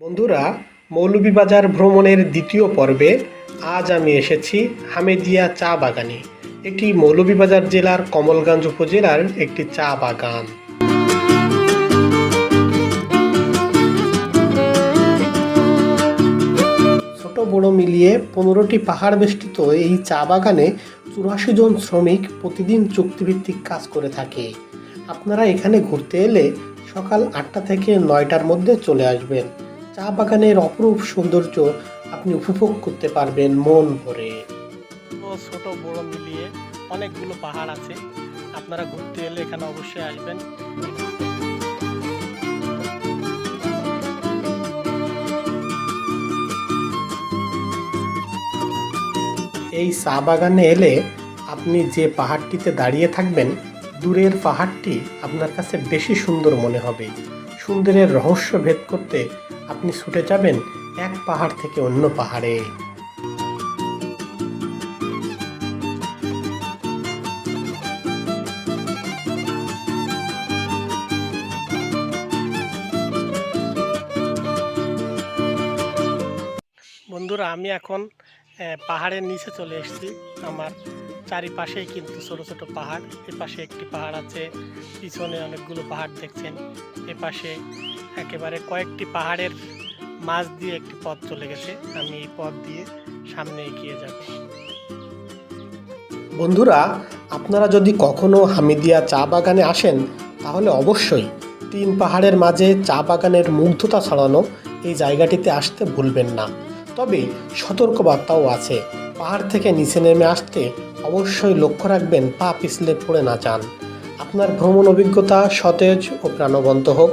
বন্ধুরা, মৌলভীবাজার ভ্রমণের দ্বিতীয় পর্বে আজ আমি এসেছি হামেদিয়া চা বাগানে। এটি মৌলভীবাজার জেলার কমলগঞ্জ উপজেলার একটি চা বাগান। ছোট বড় মিলিয়ে পনেরোটি পাহাড় বেষ্টিত এই চা বাগানে চুরাশি জন শ্রমিক প্রতিদিন চুক্তিভিত্তিক কাজ করে থাকে। আপনারা এখানে ঘুরতে এলে সকাল আটটা থেকে নয়টার মধ্যে চলে আসবেন। চা বাগানের অপরূপ সৌন্দর্য আপনি উপভোগ করতে পারবেন মন ভরে। ছোট বড় মিলিয়ে অনেকগুলো পাহাড় আছে। আপনারা ঘুরতে এলে এখানে অবশ্যই আসবেন। এই চা বাগানে এলে আপনি যে পাহাড়টিতে দাঁড়িয়ে থাকবেন দূরের পাহাড়টি আপনার কাছে বেশি সুন্দর মনে হবে। সুন্দরের রহস্য ভেদ করতে আপনি ছুটে যাবেন এক পাহাড় থেকে অন্য পাহাড়ে। বন্ধুরা, আমি এখন পাহাড়ের নিচে চলে এসেছি আমার চারিপাশেই কিন্তু ছোট ছোট পাহাড়। এ পাশে একটি পাহাড় আছে, পিছনে অনেকগুলো পাহাড় দেখছেন। এ পাশে একেবারে কয়েকটি পাহাড়ের মাঝ দিয়ে একটি পথ চলে গেছে। আমি এই পথ দিয়ে সামনে এগিয়ে যাব। বন্ধুরা, আপনারা যদি কখনো হামিদিয়া চা বাগানে আসেন, তাহলে অবশ্যই তিন পাহাড়ের মাঝে চা বাগানের মুগ্ধতা ছড়ানো এই জায়গাটিতে আসতে ভুলবেন না। তবে সতর্কবার্তাও আছে। পাহাড় থেকে নিচে নেমে আসতে অবশ্যই লক্ষ্য রাখবেন, পা পিছলে পড়ে না চান আপনার ভ্রমণ অভিজ্ঞতা সতেজ ও প্রাণবন্ত হোক।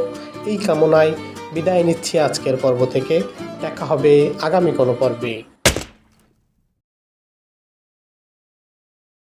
এই কামনায় বিদায় নিচ্ছি আজকের পর্ব থেকে। দেখা হবে আগামী কোনো পর্বে।